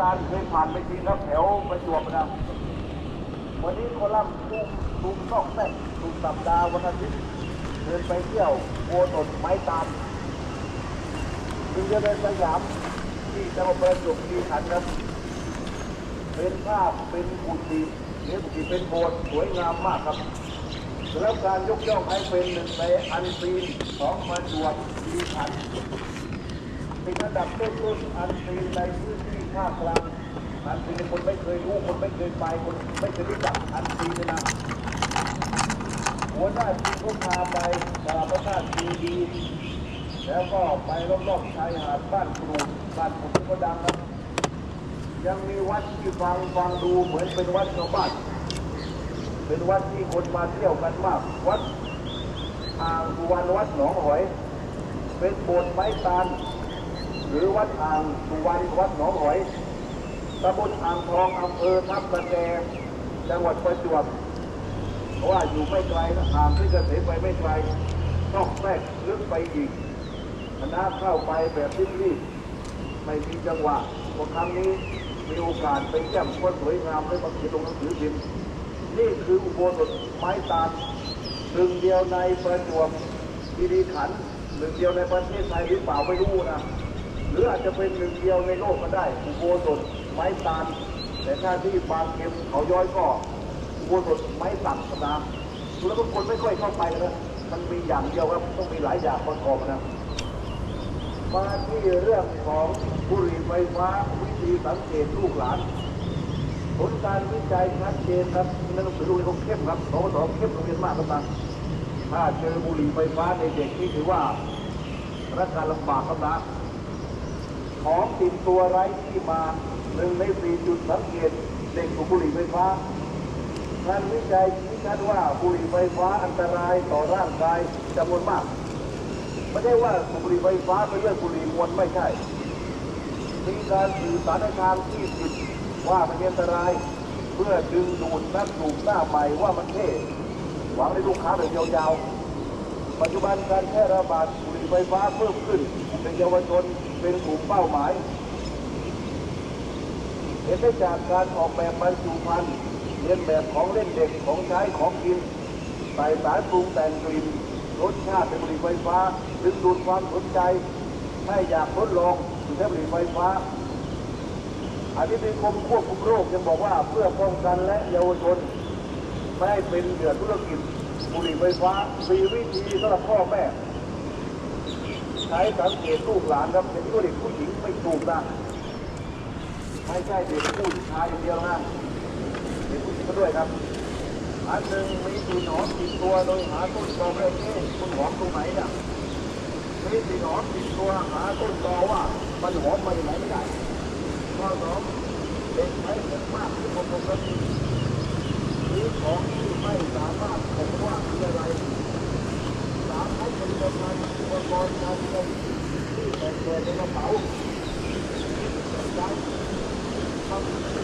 ตาลเคยผ่านไปทีครับแถวประจวบนะวันนี้โคลัมน์ตุ้มตุ้มซอกแซกตุ้มสัปดาห์วันอาทิตย์เดินไปเที่ยวโบสถ์ไม้ตาลจึงจะเดินสยามที่จังหวัดประจวบคีรีขันธ์ครับ เป็นภาพเป็นกุฏิหรือกุฏิเป็นโบสถ์สวยงามมากครับได้รับการยกย่องให้เป็นหนึ่งในอันซีนของประจวบคีรีขันธ์เป็นระดับต้นๆอันซีนในพื้น ภาคกลางอันซีนคนไม่เคยรู้ คนไม่เคยไป คนไม่เคยรู้จักอันซีนเลยนะหัวหน้าทีมก็พาไปกราบพระธาตุทีดี แล้วก็ไปรอบๆชายหาดบ้านกรูดบ้านผมก็ดังครับยังมีวัดที่ฟังฟังดูเหมือนเป็นวัดชาวบ้าน เป็นวัดที่คนมาเที่ยวกันมาก วัดอ่างวรรณวัดหนองหอย เป็นโบสถ์ไม้ตาล หรือวัดอ่างสุวรรณวัดหนองหอยตำบลอ่างทองอำเภอทับกระแกจังหวัดประจวบเพราะว่าอยู่ไม่ไกลนะห่างที่เกษตรไปไม่ไกลต้องแทรกลึกไปอีกคณะเข้าไปแบบรีบๆไม่มีจังหวะพอครั้งนี้มีโอกาสไปเยี่ยมคนสวยงามได้มาเขียนลงหนังสือพิมพ์นี่คืออุโบสถไม้ตาลหนึ่งเดียวในประจวบคีรีขันธ์หนึ่งเดียวในประเทศไทยหรือเปล่าไม่รู้นะ รืออาจจะเป็นหนึ่งเดียวในโลกก็ได้อุโบสถไม้ตาลแต่ถ้าที่บางเข็มเขาย้อยก็อุโบสถไม้สักนะดูแล้วทุกคนไม่ค่อยเข้าไปนะมันมีอย่างเดียวครับต้องมีหลายอย่างประกอบนะมาที่เรื่องของบุหรี่ไฟฟ้าวิธีสังเกตลูกหลานผลการวิจัยชัดเจนครับในหนังสือดูเขาเข้มครับสสเข้มโรงเรียนมากครับนะถ้าเจอบุหรี่ไฟฟ้าในเด็กนี่ถือว่ารักการลำบากครับนะ ของติดตัวไร้ที่มาหนึ่งในสี่จุดสังเกตเด็กบุหรี่ไฟฟ้างานวิจัยชี้ชัดว่าบุหรี่ไฟฟ้าอันตรายต่อร่างกายจำนวนมากไม่ใช่ว่าบุหรี่ไฟฟ้าเป็นเรื่องบุหรี่มวลไม่ใช่มีการสื่อสารทางที่ผิดว่ามันอันตราย เพื่อดึงดูดนักสูบหน้าใหม่ว่ามันเท่หวังให้ลูกค้าแบบยาวๆ ปัจจุบันการแพร่ระบาดบุหรี่ ไฟฟ้าเพิ่มขึ้น เป็นเยาวชนเป็นกลุ่มเป้าหมาย เห็นได้จากการออกแบบบรรจุภัณฑ์เรียนแบบของเล่นเด็กของใช้ของกินใส่สารปรุงแต่งกลิ่นรสชาติเป็นบุหรี่ไฟฟ้าดึงดูดความสนใจให้อยากทดลองใช้บุหรี่ไฟฟ้าอธิบดีกรมควบคุมโรคยังบอกว่าเพื่อป้องกันและเยาวชนไม่ให้เป็นเหยื่อธุรกิจบุหรี่ไฟฟ้ามีวิธีสำหรับพ่อแม่ ใช้สังเกตลูกหลานครับเป็นผู้เด็กผู้หญิงไม่ถูกนะไม่ใช่เด็กผู้ชายอย่างเดียวนะเด็กผู้หญิงก็ด้วยครับอันหนึ่งมีสีหนอนติดตัวโดยหาต้นตอไม่ได้เอ๊ะคุณหอมตรงไหนเนี่ยมีสีหนอนติดตัวหาต้นตอว่ามันหอมมาจากไหนไม่ได้ข้อสองเด็กใช้เงินมากที่ปกติหรือของที่ไม่สามารถผมว่าคืออะไรสามให้ผลิตภัณฑ์อุปกรณ์การเงินที่แต่งตัวใน เป๋าใช้ทำ